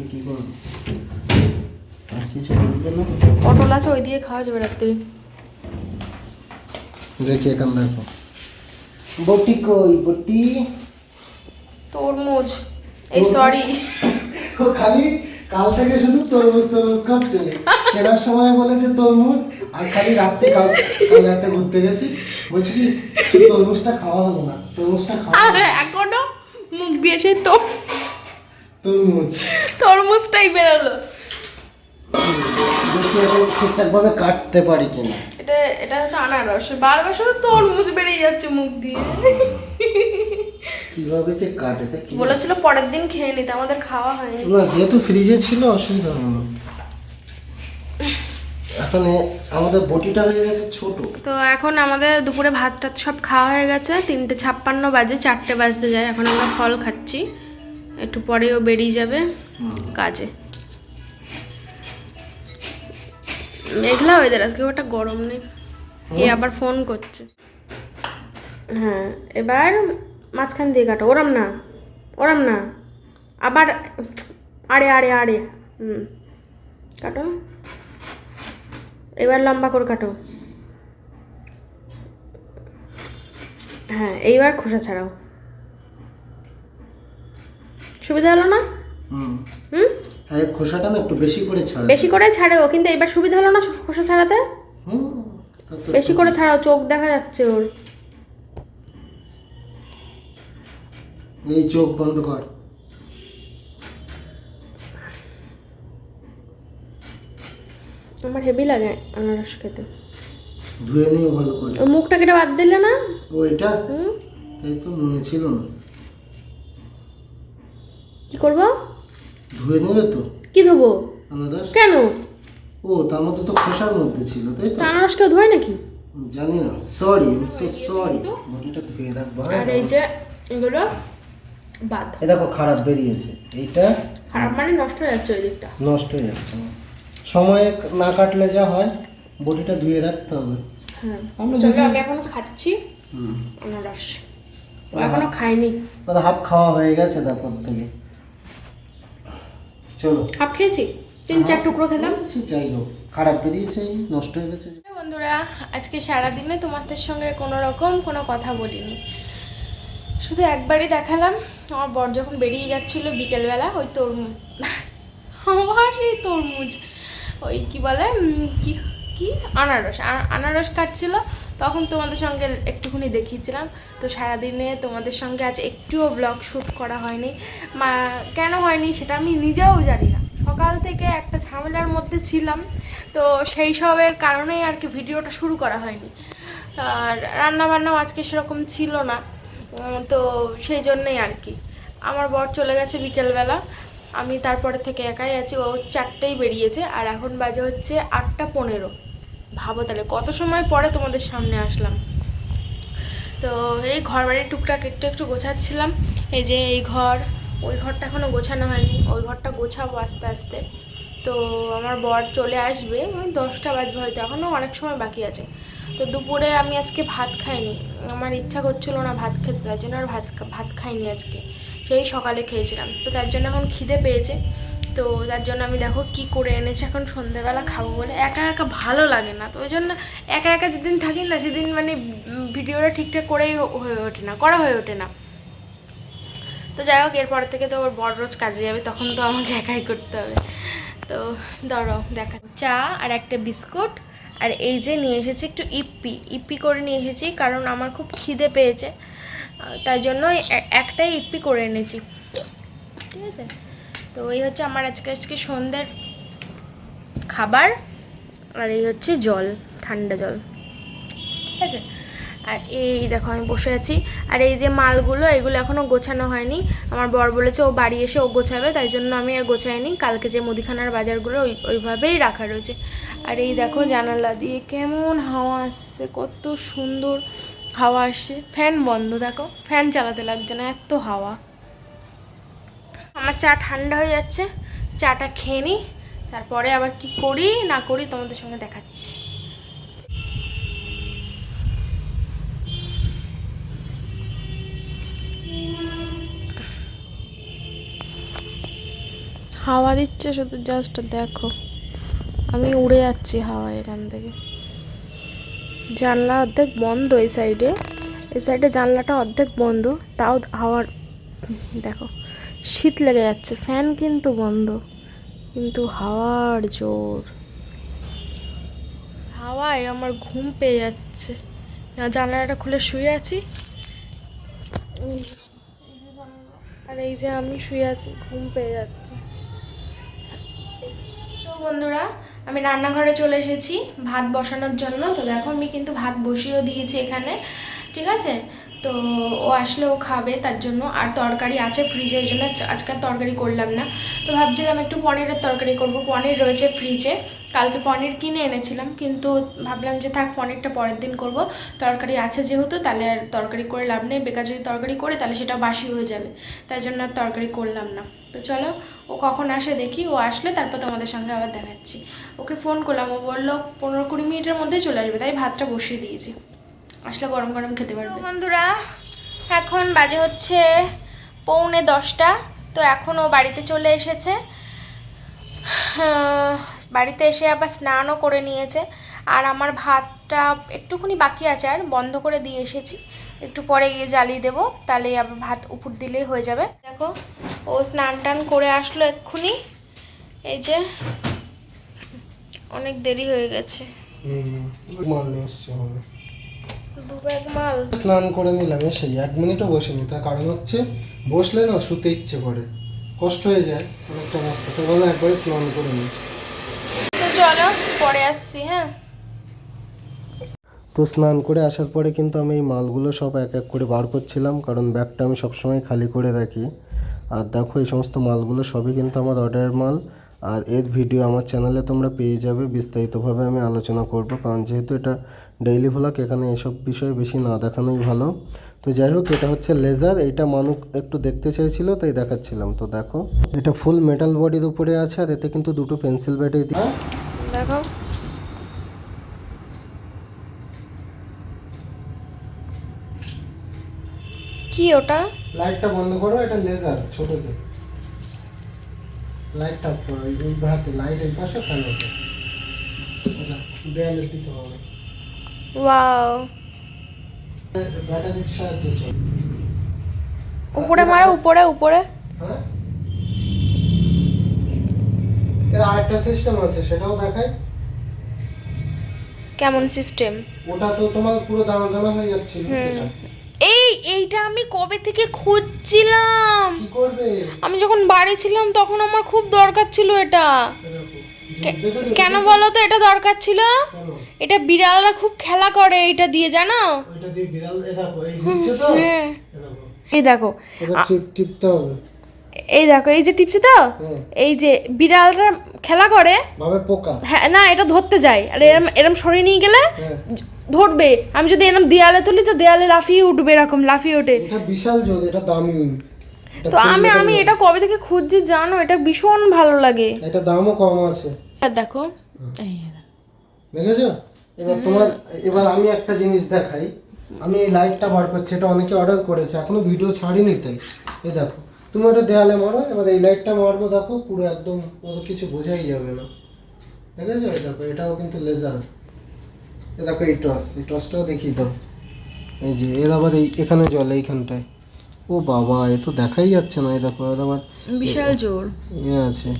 আজকে কি করব? আজ কিছু না? পটল আছে ওই দিয়ে খাওয়া যাবে রাত্রি। দেখি এখান দেখো। বটি কই বটি? তরমুজ। এই সরি ও খালি কাল থেকে শুধু তরমুজ তরমুজ খাচ্ছে। কেনার সময় বলেছে তরমুজ আর খালি রাত্রে কাল রাতে ঘুরতে গেছি। বলছি কি তরমুজটা খাওয়া হলো না। তরমুজটা খাওয়া। এখনও মুখ দিয়ে সেই তোর তরমুজ। তরমুজটাই বেরোলো এখন কাটতে পারি কিনা। এটা এটা হচ্ছে আনারস। বারবার শুধু তরমুজ বেরিয়ে যাচ্ছে মুখ দিয়ে। কীভাবে যে কাটে কি? বলেছিল পরের দিন খেয়ে নিতে আমাদের খাওয়া হয়নি। না যেহেতু ফ্রিজে ছিল অসুবিধা হলো এখন আমাদের বটিটা হয়ে গেছে ছোট। তো এখন আমাদের দুপুরে ভাত টাত সব খাওয়া হয়ে গেছে। তিনটে ছাপ্পান্ন বাজে চারটে বাজতে যায়। এখন আমরা ফল খাচ্ছি। একটু পরেও বেরিয়ে যাবে কাজে। মেঘলা ওয়েদার আজকে ওটা গরম নেই। এ আবার ফোন করছে। হ্যাঁ এবার মাঝখান দিয়ে কাটো ওরম না ওরম না। আবার আরে আরে আরে হুম কাটো। এবার লম্বা করে কাটো। হ্যাঁ এইবার খোসা ছাড়াও। সুবিধা হলো না? হুম। হুম? হ্যাঁ খোসাটা না একটু বেশি করে ছাড়া। বেশি করে ছাড়েও কিন্তু এবার সুবিধা হলো না খোসা ছাড়াতে? হুম বেশি করে ছাড়াও চোখ দেখা যাচ্ছে ওর। এই চোখ বন্ধ কর। আমার হেভি লাগে আনারস খেতে। ধুয়ে নিও ভালো করে। মুখটা কেটে বাদ দিলে না? ওইটা হুম। তাই তো মনে ছিল না। কি করব? ধুয়ে নেবে তো? কি ধোবো? আনারস? কেন? ও তার মধ্যে তো খোসার মধ্যে ছিল তাই তো? আনারস কেউ ধোয় নাকি? জানি না সরি সো সরি বডিটা ধুয়ে রাখব? আর এই যে এগুলো বাদ। এই দেখো খারাপ বেরিয়েছে। এইটা খারাপ মানে নষ্ট হয়ে যাচ্ছে ওই দিকটা নষ্ট হয়ে যাচ্ছে। সময়ে না কাটলে যা হয় বডিটা ধুয়ে রাখতে হবে। হ্যাঁ। চলো আমি এখন খাচ্ছি। আনারস। এখনও খাইনি হাফ খাওয়া হয়ে গেছে তারপর থেকে। চলো। হাফ খেয়েছি? তিন চার টুকরো খেলাম। সে যাই হোক। খারাপ বেরিয়েছে নষ্ট হয়ে গেছে। বন্ধুরা আজকে সারাদিনে তোমাদের সঙ্গে কোনো রকম কোনো কথা বলিনি। শুধু একবারই দেখালাম আমার বর যখন বেরিয়ে যাচ্ছিল বিকেলবেলা ওই তরমুজ। আমার সেই তরমুজ। ওই কি বলে কি কি? আনারস। আনারস কাটছিল তখন তোমাদের সঙ্গে একটুখানি দেখিয়েছিলাম। তো সারাদিনে তোমাদের সঙ্গে আজ একটুও ব্লগ শ্যুট করা হয়নি। মা, কেন হয়নি সেটা আমি নিজেও জানি না। সকাল থেকে একটা ঝামেলার মধ্যে ছিলাম। তো সেই সবের কারণেই আর কি ভিডিওটা শুরু করা হয়নি। আর রান্নাবান্নাও আজকে সেরকম ছিল না। তো সেই জন্যই আর কি। আমার বর চলে গেছে বিকেলবেলা। আমি তারপরে থেকে একাই আছি। ও চারটেই বেরিয়েছে। আর এখন বাজে হচ্ছে আটটা পনেরো। ভাবো তাহলে, কত সময় পরে তোমাদের সামনে আসলাম? তো এই ঘর বাড়ির টুকটাক একটু একটু গোছাচ্ছিলাম। এই যে এই ঘর, ওই ঘরটা এখনও গোছানো হয়নি, ওই ঘরটা গোছাবো আস্তে আস্তে। তো আমার বর চলে আসবে, ওই দশটা বাজবে হয়তো এখনও অনেক সময় বাকি আছে। তো দুপুরে আমি আজকে ভাত খাইনি, আমার ইচ্ছা করছিল না ভাত খেতে, তার জন্য আর ভাত ভাত খাইনি আজকে। সেই সকালে খেয়েছিলাম, তো তার জন্য এখন খিদে পেয়েছে। তো তার জন্য আমি দেখো কি করে এনেছি, এখন সন্ধ্যেবেলা খাব বলে। একা একা ভালো লাগে না, তো ওই জন্য একা একা যেদিন থাকি না, সেদিন মানে ভিডিওটা ঠিকঠাক করেই হয়ে ওঠে না, করা হয়ে ওঠে না। তো যাই হোক, এরপর থেকে তো ওর বড় রোজ কাজে যাবে, তখন তো আমাকে একাই করতে হবে। তো ধরো, দেখা চা আর একটা বিস্কুট, আর এই যে নিয়ে এসেছি একটু ইপ্পি ইপ্পি করে নিয়ে এসেছি, কারণ আমার খুব খিদে পেয়েছে। তাই জন্য একটাই ইপ্পি করে এনেছি। ঠিক আছে? তো এই হচ্ছে আমার আজকে আজকে সন্ধ্যের খাবার, আর এই হচ্ছে জল, ঠান্ডা জল। ঠিক আছে? আর এই দেখো, আমি বসে আছি। আর এই যে মালগুলো, এগুলো এখনও গোছানো হয়নি। আমার বর বলেছে ও বাড়ি এসে ও গোছাবে, তাই জন্য আমি আর গোছাইনি। কালকে যে মুদিখানার বাজারগুলো, ওই, ওইভাবেই রাখা রয়েছে। আর এই দেখো, জানালা দিয়ে কেমন হাওয়া আসছে, কত সুন্দর হাওয়া আসছে। ফ্যান বন্ধ, দেখো। ফ্যান চালাতে লাগছে না, এত হাওয়া। আমার চা ঠান্ডা হয়ে যাচ্ছে, চাটা খেয়ে নিই, তারপরে আবার কি করি না করি তোমাদের সঙ্গে দেখাচ্ছি। হাওয়া দিচ্ছে, শুধু জাস্ট দেখো। আমি উড়ে যাচ্ছি হাওয়া এখান থেকে। জানলা অর্ধেক বন্ধ এই সাইডে এই সাইডে জানলাটা অর্ধেক বন্ধ, তাও হাওয়ার, দেখো। শীত লেগে যাচ্ছে, ফ্যান কিন্তু বন্ধ, কিন্তু হাওয়ার জোর। হাওয়ায় আমার ঘুম পেয়ে যাচ্ছে। জানলাটা খুলে শুয়ে আছি। আর এই যে আমি শুয়ে আছি, ঘুম পেয়ে যাচ্ছে। তো বন্ধুরা, আমি রান্নাঘরে চলে এসেছি ভাত বসানোর জন্য। তো দেখো, আমি কিন্তু ভাত বসিয়েও দিয়েছি এখানে, ঠিক আছে? তো ও আসলে ও খাবে, তার জন্য। আর তরকারি আছে ফ্রিজে ওই জন্য আজকাল তরকারি করলাম না। তো ভাবছিলাম একটু পনিরের তরকারি করব। পনির রয়েছে ফ্রিজে কালকে পনির কিনে এনেছিলাম, কিন্তু ভাবলাম যে থাক, পনিরটা পরের দিন করব। তরকারি আছে যেহেতু, তাহলে আর তরকারি করে লাভ নেই। বেকার যদি তরকারি করে, তাহলে সেটা বাসি হয়ে যাবে। তাই জন্য আর তরকারি করলাম না। তো চলো, ও কখন আসে দেখি। ও আসলে তারপর তোমাদের সঙ্গে আবার দেখাচ্ছি। ওকে ফোন করলাম। ও বলল, পনেরো কুড়ি মিনিটের মধ্যে চলে আসবে, তাই ভাতটা বসিয়ে দিয়েছি। আসলে গরম গরম খেতে পারবে। বন্ধুরা এখন বাজে হচ্ছে পৌনে দশটা তো এখন ও বাড়িতে চলে এসেছে। বাড়িতে এসে আবার স্নানও করে নিয়েছে। আর আমার ভাতটা একটুখানি বাকি আছে আর বন্ধ করে দিয়ে এসেছি। একটু পরে গিয়ে জ্বালিয়ে দেবো তাহলে আবার ভাত উপর দিলেই হয়ে যাবে। দেখো ও স্নান টান করে আসলো এক্ষুনি। এই যে অনেক দেরি হয়ে গেছে। স্নান করে নিলাম এসে এক মিনিটও বসিনি। তার কারণ হচ্ছে বসলে না শুতে ইচ্ছে করে। কষ্ট হয়ে যায় অনেকটা রাস্তা তো বলো একবারে স্নান করে নিই। তো চলো পরে আসছি হ্যাঁ? তো স্নান করে আসার পরে কিন্তু আমি এই মালগুলো সব এক এক করে বার করছিলাম কারণ ব্যাগটা আমি সবসময় খালি করে রাখি। আর দেখো এই সমস্ত মালগুলো সবই কিন্তু আমার অর্ডারের মাল। আর এর ভিডিও আমার চ্যানেলে তোমরা পেয়ে যাবে বিস্তারিতভাবে আমি আলোচনা করব কারণ যেহেতু এটা ডেইলি ভ্লগ এখানে এসব বিষয়ে বেশি না দেখানোই ভালো। তো যাই হোক এটা হচ্ছে লেজার এইটা মানুষ একটু দেখতে চাইছিল তাই দেখাচ্ছিলাম। তো দেখো এটা ফুল মেটাল বডির উপরে আছে আর এতে কিন্তু দুটো পেন্সিল ব্যাটারি দিয়ে দেখো। কি ওটা? লাইটটা বন্ধ করো এটা লেজার ছোটতে। লাইটটা এই- হাতে লাইট এই পাশে ফ্যান দেয়ালের দিকে হবে। ওয়াও ব্যাটারির সাহায্যে চলে উপরে মারো উপরে উপরে। হ্যাঁ? এর আরেকটা সিস্টেম আছে সেটাও দেখাই। কেমন সিস্টেম ওটা তো তোমার পুরো দানা দানা হয়ে যাচ্ছিল। এই এইটা আমি কবে থেকে খুঁজছিলাম? কি করবে? আমি যখন বাড়ি ছিলাম তখন আমার খুব দরকার ছিল এটা? কেন বলো তো এটা দরকার ছিল? এটা বিড়ালরা খুব খেলা করে এটা দিয়ে জানো? এই হ্যাঁ। দেখো। এই দেখো এই দেখো এই যে টিপছে তো? এই যে বিড়ালরা খেলা করে হ্যাঁ না এটা ধরতে যায়। আর এরম এরম সরিয়ে নিয়ে গেলে হ্যাঁ। ধরবে। আমি যদি এরম দেয়ালে তুলি তো দেয়ালে লাফিয়ে উঠবে এরকম লাফিয়ে ওঠে। বিশাল জোর এটা দামি। তো আমি আমি এটা কবে থেকে খুঁজছি জানো? এটা ভীষণ ভালো লাগে। এটা দামও কম আছে। দেখো দেখেছ? এবার তোমার এবার আমি একটা জিনিস দেখাই। আমি এই লাইটটা বার করছি এটা অনেকে অর্ডার করেছে এখনও ভিডিও ছাড়িনি তাই। এই দেখো তুমি ওটা দেয়ালে মারো এবার এই লাইটটা মারবো দেখো পুরো একদম অত কিছু বোঝাই যাবে না। দেখেছ? এই দেখো এটাও কিন্তু লেজার এ দেখো এই টস এই টসটাও দেখিয়ে দাও। এই যে এর আবার এই এখানে জলে এইখানটায়। ও বাবা এ তো দেখাই যাচ্ছে না এই দেখো এর আবার বিশাল জোর। ইয়ে আছে।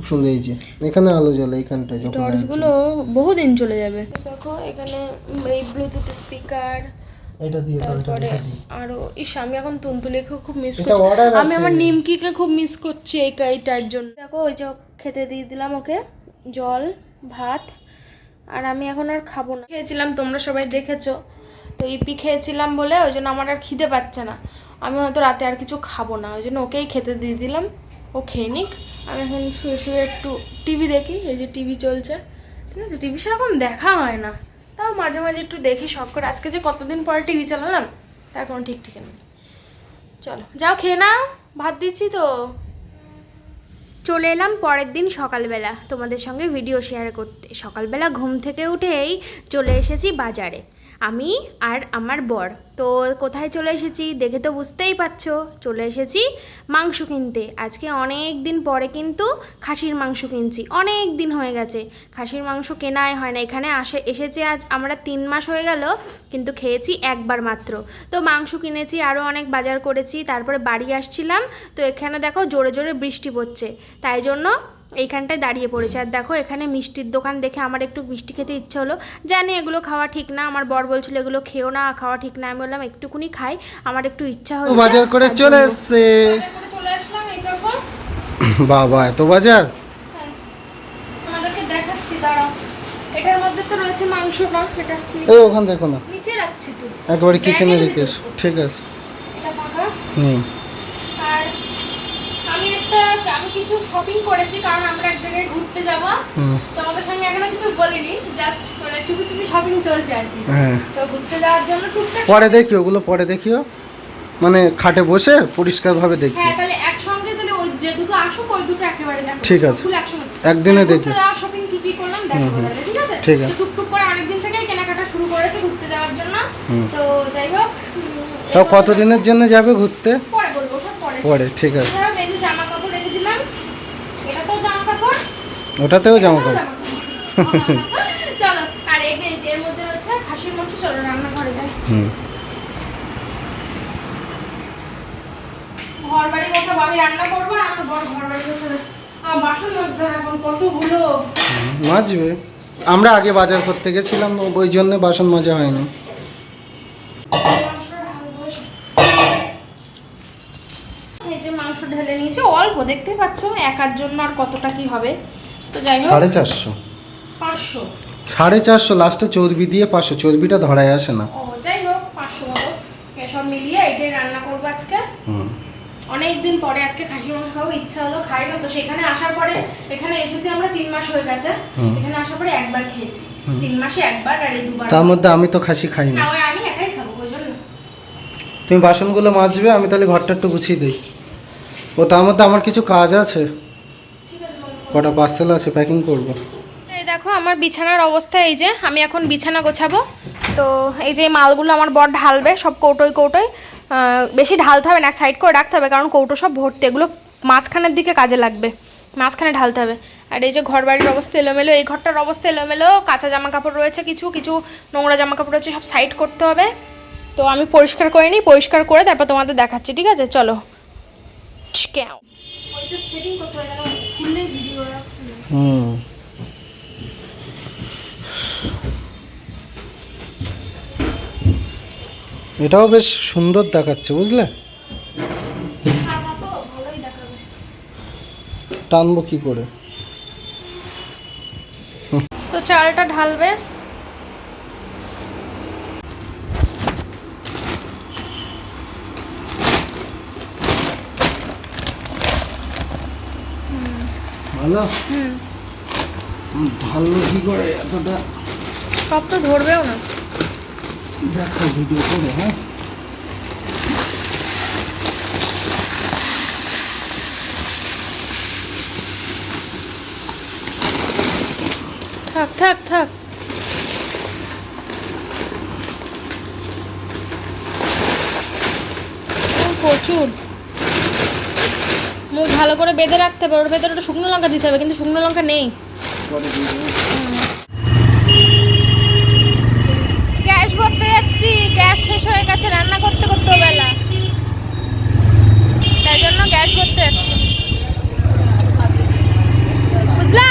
খুব সুন্দর এই যে এখানে আলো জ্বলে এইখানটায় যখন light টর্চগুলো বহুদিন চলে যাবে। দেখো এখানে এই ব্লুটুথ স্পিকার। এটা দিয়ে দিই। আরও ইস আমি এখন তুনতুলিকে খুব মিস করছি। আমি। আমার নিমকিকে খুব মিস করছি এই কাইটার জন্য। দেখো ওই যে খেতে দিয়ে দিলাম ওকে জল ভাত আর আমি এখন আর খাব না। খেয়েছিলাম তোমরা সবাই দেখেছ। তো ইপি খেয়েছিলাম বলে ওই জন্য আমার আর খিদে পাচ্ছে না। আমি হয়তো রাতে আর কিছু খাব না ওই জন্য ওকেই খেতে দিয়ে দিলাম। ও খেয়ে নিক। আমি এখন শুয়ে শুয়ে একটু টিভি দেখি, এই যে টিভি চলছে। ঠিক আছে? টিভি সেরকম দেখা হয় না। তাও মাঝে মাঝে একটু দেখি শখ করে। আজকে যে কতদিন পরে টিভি চালালাম তার কোনো ঠিক ঠিক নেই। চলো, যাও খেয়ে নাও, ভাত দিচ্ছি তো। চলে এলাম পরের দিন সকালবেলা তোমাদের সঙ্গে ভিডিও শেয়ার করতে। সকালবেলা ঘুম থেকে উঠেই চলে এসেছি বাজারে। আমি আর আমার বর। তো কোথায় চলে এসেছি দেখে তো বুঝতেই পারছ, চলে এসেছি মাংস কিনতে। আজকে অনেক দিন পরে কিন্তু খাসির মাংস কিনছি। অনেক দিন হয়ে গেছে, খাসির মাংস কেনাই হয় না। এখানে আসে, এসেছে আজ, আমরা তিন মাস হয়ে গেল, কিন্তু খেয়েছি একবার মাত্র। তো মাংস কিনেছি আরও অনেক বাজার করেছি, তারপরে বাড়ি আসছিলাম। তো এখানে দেখো জোরে জোরে বৃষ্টি পড়ছে, তাই জন্য এইখানটায় দাঁড়িয়ে পড়েছে। আর দেখো এখানে মিষ্টির দোকান দেখে আমার একটু মিষ্টি খেতে ইচ্ছে হলো। জানি এগুলো খাওয়া ঠিক না আমার বর বলছিল এগুলো খেও না খাওয়া ঠিক না। আমি বললাম একটুকুনি খাই আমার একটু ইচ্ছা হয়েছে বাজার করে চলে। এসছে। বাবা এত বাজার? তোমাদেরকে দেখাচ্ছি দাঁড়াও। এটার মধ্যে তো রয়েছে মাংসটা এটা এই ওখান দেখো না। নিচে রাখছি তো। একেবারে কিচেনে রেখে ঠিক আছে। এটা হুম। আর আমি কিছু শপিং করেছি কারণ আমরা এক জায়গায় ঘুরতে যাব। তোমাদের সঙ্গে এখনও কিছু বলিনি জাস্ট মানে চুপি চুপি শপিং চলছে আর কি। হ্যাঁ। তো ঘুরতে যাওয়ার জন্য টুকটাক পরে দেখি ওগুলো পরে দেখিও। মানে খাটে বসে পরিষ্কারভাবে দেখি। হ্যাঁ তাহলে একসঙ্গে তাহলে ওই যে দুটো আসুক ওই দুটো একেবারে দেখো। ঠিক আছে। একদিনে দেখি। যাওয়ার শপিং কি কি করলাম দেখো তাহলে ঠিক আছে? ঠিক আছে। টুকটুক করে অনেকদিন থেকেই কেনাকাটা শুরু করেছে ঘুরতে যাওয়ার জন্য। তো যাই হোক তাও কতদিনের জন্য যাবে ঘুরতে? পরে বলব পরে। পরে ঠিক আছে যাই হোক, এই যে জামা কাপড় রেখে দিলাম এটা তো জামা কাপড় ওটাতেও জামা কাপড় চলো আর এই এর মধ্যে রয়েছে খাসির মাংস চলো রান্নাঘরে যাই। হুম। ঘর বাড়ি গোছাবো আমি রান্না করব আর আমার বড় ঘর বাড়ি গোছাবে। আমার বাসন মাজতে এখন কতগুলো মাজবে। আমরা আগে বাজার করতে গেছিলাম ওই জন্য বাসন মাজা হয়নি। মাংস এই যে মাংস ঢেলে নিয়েছি অল্প দেখতে পাচ্ছ? একার জন্য আর কতটা কি হবে? তো যাই হোক। সাড়ে চারশো। পাঁচশো। সাড়ে চারশো লাস্টে চর্বি দিয়ে পাঁচশো। চর্বিটা ধরায় আসে না। ও যাই হোক পাঁচশো মিলিয়ে এটাই রান্না করব আজকে। হুম। অনেক দিন পরে আজকে খাসি মাংস খাব ইচ্ছা হলো খাই না। তো সেখানে আসার পরে এখানে এসেছি আমরা তিন মাস হয়ে গেছে। এখানে আসার পরে একবার খেয়েছি। তিন মাসে একবার আর এই দুবার। তার মধ্যে আমি তো খাসি খাই না। ওই আমি একাই খাব তুমি বাসনগুলো মাজবে আমি তাহলে ঘরটা একটু গুছিয়ে দিই। ও তার মধ্যে আমার কিছু কাজ আছে। কটা পার্সেল আছে প্যাকিং করব? এই দেখো, আমার বিছানার অবস্থা এই যে, আমি এখন বিছানা গোছাবো। তো এই যে মালগুলো আমার বর ঢালবে, সব কৌটোয় কৌটোয়। বেশি ঢালতে হবে না, এক সাইড করে রাখতে হবে, কারণ কৌটো সব ভর্তি, এগুলো মাঝখানের দিকে কাজে লাগবে। মাঝখানে ঢালতে হবে। আর এই যে ঘর বাড়ির অবস্থা এলোমেলো, এই ঘরটার অবস্থা এলোমেলো, কাঁচা জামা কাপড় রয়েছে কিছু কিছু নোংরা জামা কাপড় রয়েছে, সব সাইড করতে হবে। তো আমি পরিষ্কার করে নিই, পরিষ্কার করে তারপর তোমাদের দেখাচ্ছি, ঠিক আছে? চলো ক্যাও সেটিং করতে হবে খুললেই ভিডিও হুম। এটাও বেশ সুন্দর দেখাচ্ছে বুঝলে? টানবো কি করে? তো চালটা ঢালবে। ভালো? হুম, কি করে এতটা? সব তো ধরবেও না। দেখো ভিডিও করে হ্যাঁ? থাক থাক থাক। প্রচুর। ভালো করে বেঁধে রাখতে হবে ওর ভেতরে একটা শুকনো লঙ্কা দিতে হবে কিন্তু শুকনো লঙ্কা নেই। গ্যাস ভরতে যাচ্ছি গ্যাস শেষ হয়ে গেছে রান্না করতে করতে বেলা। তাই জন্য গ্যাস ভরতে যাচ্ছি। বুঝলা?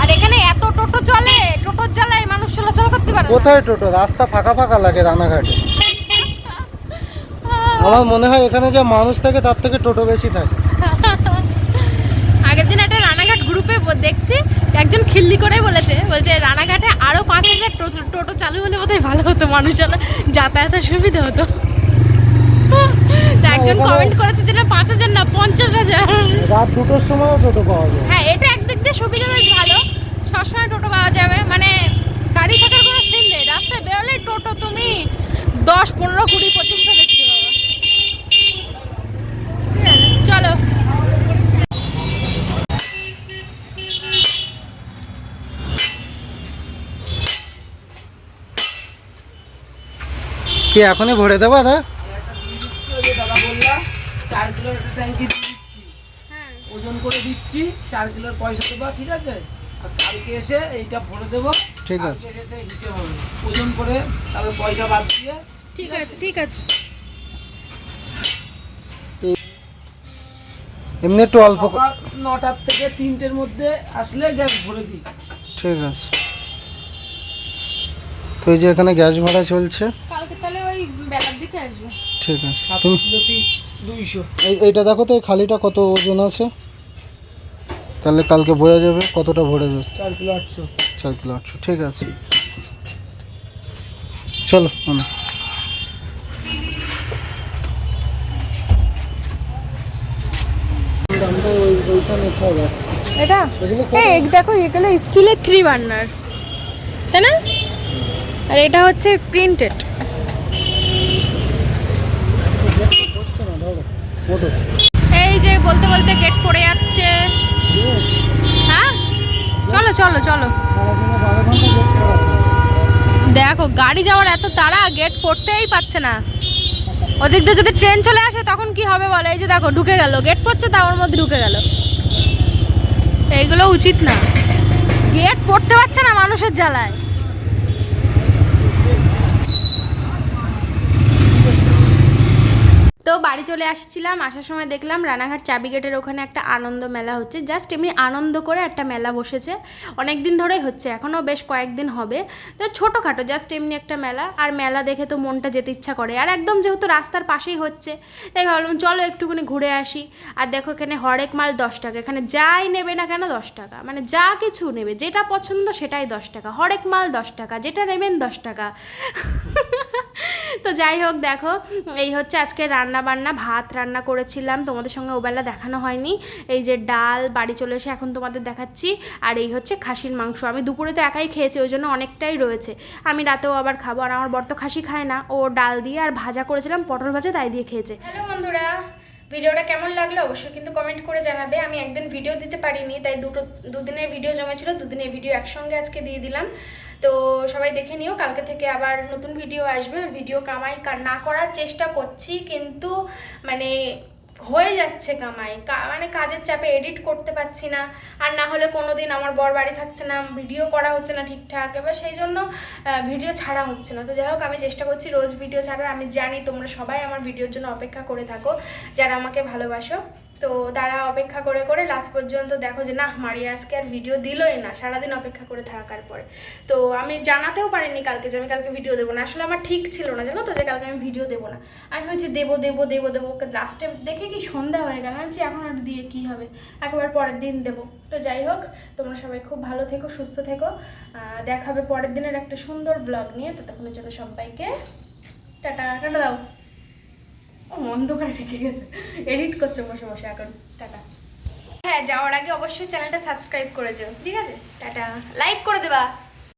আর এখানে এত টোটো চলে টোটোর জ্বালায় মানুষ চলাচল করতে পারে না। কোথায় টোটো? রাস্তা ফাঁকা ফাঁকা লাগে রানাঘাটে। আমার মনে হয় এখানে যে মানুষ থাকে তার থেকে টোটো বেশি থাকে। আগের দিন একটা রানাঘাট গ্রুপে দেখছি একজন খিল্লি করে বলেছে বলছে রানাঘাটে আরও পাঁচ হাজার টোটো চালু হলে বোধহয় ভালো হতো মানুষজন যাতায়াতের সুবিধা হতো। একজন কমেন্ট করেছে যে না পাঁচ হাজার না পঞ্চাশ হাজার। রাত দুটোর সময়ও টোটো পাওয়া যায়। হ্যাঁ এটা একদিক দিয়ে সুবিধা বেশ ভালো। সবসময় টোটো পাওয়া যাবে। মানে গাড়ি থাকার কোনো সিন নেই। রাস্তায় বেরোলে টোটো তুমি দশ পনেরো কুড়ি পর্যন্ত দেখতে পাবা ঠিক আছে, চলো কি এখনই ভরে দেবো দাদা ওই যে দাদা বললাম চার কিলোর ট্যাঙ্কি দিচ্ছি হ্যাঁ। ওজন করে দিচ্ছি চার কিলোর পয়সা দেবো ঠিক আছে? আর কালকে এসে এইটা ভরে দেবো ঠিক আছে। হিসেব হবে। ওজন করে তারপরে পয়সা বাদ দিয়ে ঠিক আছে ঠিক আছে। এমনি একটু অল্প নটার থেকে তিনটের মধ্যে আসলে গ্যাস ভরে দিই। ঠিক আছে। এই যে এখানে গ্যাস ভাড়া চলছে। কালকে তাহলে ওই বেলার দিকে আসবে। ঠিক আছে। তুমি দুইশো। এইটা দেখো তো এই খালিটা কত ওজন আছে? তাহলে কালকে বোঝা যাবে কতটা ভরে যাচ্ছে। চার কিলো আটশো। চার কিলো আটশো ঠিক আছে। চলো মানে এটা? এই দেখো এগুলো স্টিলের থ্রি বার্নার তাই না? আর এটা হচ্ছে প্রিন্টেড এই যে বলতে বলতে গেট পড়ে যাচ্ছে। হ্যাঁ? চলো চলো চলো। দেখো, গাড়ি যাওয়ার এত তাড়া গেট পড়তেই পারছে না। ওদিক দিয়ে যদি ট্রেন চলে আসে, তখন কি হবে বলে? এই যে দেখো, ঢুকে গেল। গেট পড়ছে তা ওর মধ্যে ঢুকে গেল। এইগুলো উচিত না। গেট পড়তে পারছে না মানুষের জ্বালায়। তো বাড়ি চলে আসছিলাম, আসার সময় দেখলাম রানাঘাট চাবি গেটের ওখানে একটা আনন্দ মেলা হচ্ছে। জাস্ট এমনি আনন্দ করে একটা মেলা বসেছে। অনেক দিন ধরেই হচ্ছে, এখনও বেশ কয়েকদিন হবে। তো ছোটোখাটো, জাস্ট এমনি একটা মেলা। আর মেলা দেখে তো মনটা যেতে ইচ্ছা করে। আর একদম যেহেতু রাস্তার পাশেই হচ্ছে, তাই ভাবলাম চলো একটুখানি ঘুরে আসি। আর দেখো এখানে হরেক মাল দশ টাকা। এখানে যাই নেবে না কেন দশ টাকা। মানে যা কিছু নেবে, যেটা পছন্দ সেটাই দশ টাকা। হরেক মাল দশ টাকা, যেটা নেবেন দশ টাকা। তো যাই হোক দেখো, এই হচ্ছে আজকে রান্না বান্না ভাত রান্না করেছিলাম। তোমাদের সঙ্গে ওবেলা দেখানো হয়নি। এই যে ডাল, বাড়ি চলে এসে এখন তোমাদের দেখাচ্ছি। আর এই হচ্ছে খাসির মাংস। আমি দুপুরে তো একাই খেয়েছি, ওই জন্য অনেকটাই রয়েছে। আমি রাতেও আবার খাব। আর আমার বর তো খাসি খায় না। ও ডাল দিয়ে আর ভাজা করেছিলাম, পটল ভাজা তাই দিয়ে খেয়েছে। হ্যালো বন্ধুরা, ভিডিওটা কেমন লাগল অবশ্যই কিন্তু কমেন্ট করে জানাবে। আমি একদিন ভিডিও দিতে পারিনি, তাই দুটো, দুদিনের ভিডিও জমেছিল, দুদিনের ভিডিও একসঙ্গে আজকে দিয়ে দিলাম। তো সবাই দেখে নিও, কালকে থেকে আবার নতুন ভিডিও আসবে। ভিডিও কামাই না করার চেষ্টা করছি, কিন্তু মানে হয়ে যাচ্ছে কামাই। মানে কাজের চাপে এডিট করতে পারছি না। আর না হলে কোনো দিন আমার বর বাড়ি থাকছে না ভিডিও করা হচ্ছে না ঠিকঠাক। এবার সেই জন্য ভিডিও ছাড়া হচ্ছে না। তো যাই হোক, আমি চেষ্টা করছি রোজ ভিডিও ছাড়ার। আমি জানি তোমরা সবাই আমার ভিডিওর জন্য অপেক্ষা করে থাকো। যারা আমাকে ভালোবাসো তো তারা অপেক্ষা করে করে লাস্ট পর্যন্ত দেখো যে না মারিয়া আজকে আর ভিডিও দিলই না সারাদিন অপেক্ষা করে থাকার পরে। তো আমি জানাতেও পারিনি কালকে যে আমি কালকে ভিডিও দেবো না। আসলে আমার ঠিক ছিল না জানো তো যে কালকে আমি ভিডিও দেবো না। আমি ভাবছি দেবো দেবো দেবো দেবো। ওকে লাস্টে দেখে কি সন্ধ্যা হয়ে গেল ভাবছি এখন আর দিয়ে কি হবে? একবার পরের দিন দেবো। তো যাই হোক তোমরা সবাই খুব ভালো থেকো সুস্থ থেকো। আহ, দেখা হবে পরের দিনের একটা সুন্দর ব্লগ নিয়ে। ততক্ষণের জন্য সবাইকে টাটা টাটা দাও। ও অন্ধকারে রেখে গেছে। এডিট করছে বসে বসে এখন। টাটা। হ্যাঁ যাওয়ার আগে অবশ্যই চ্যানেলটা সাবস্ক্রাইব করে যেও, ঠিক আছে? টাটা। লাইক করে দেবা।